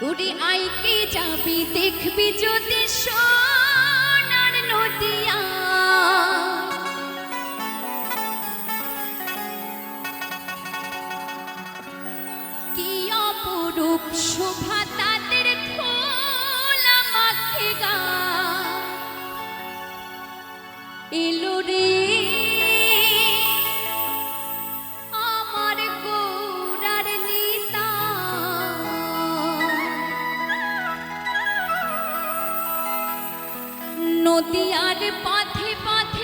উড়ে আইকে যাবি দেখবি যদি সোনার নদীয়ার পথে পথে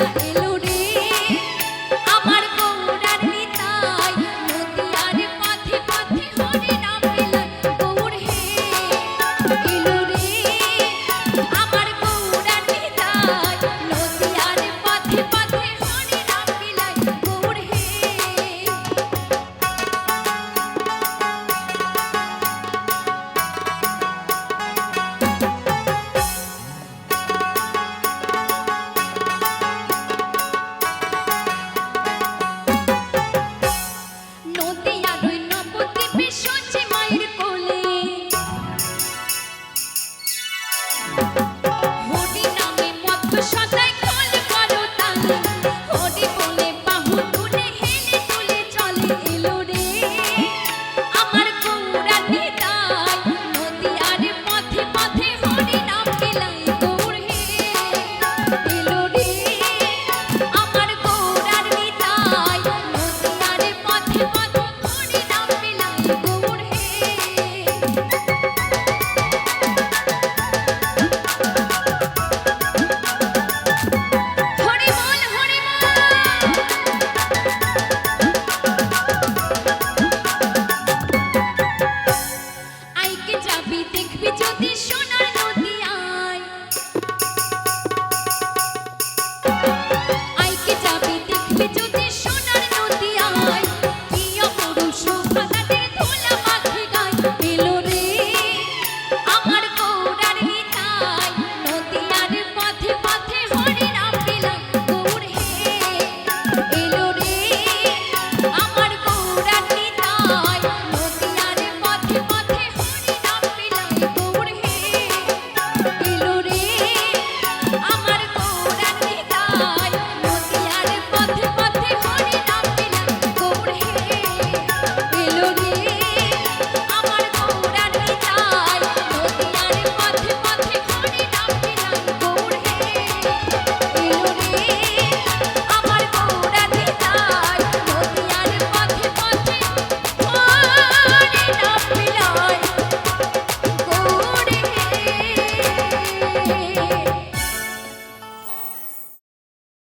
Thank you. What চাবি দেখবি যদি শোন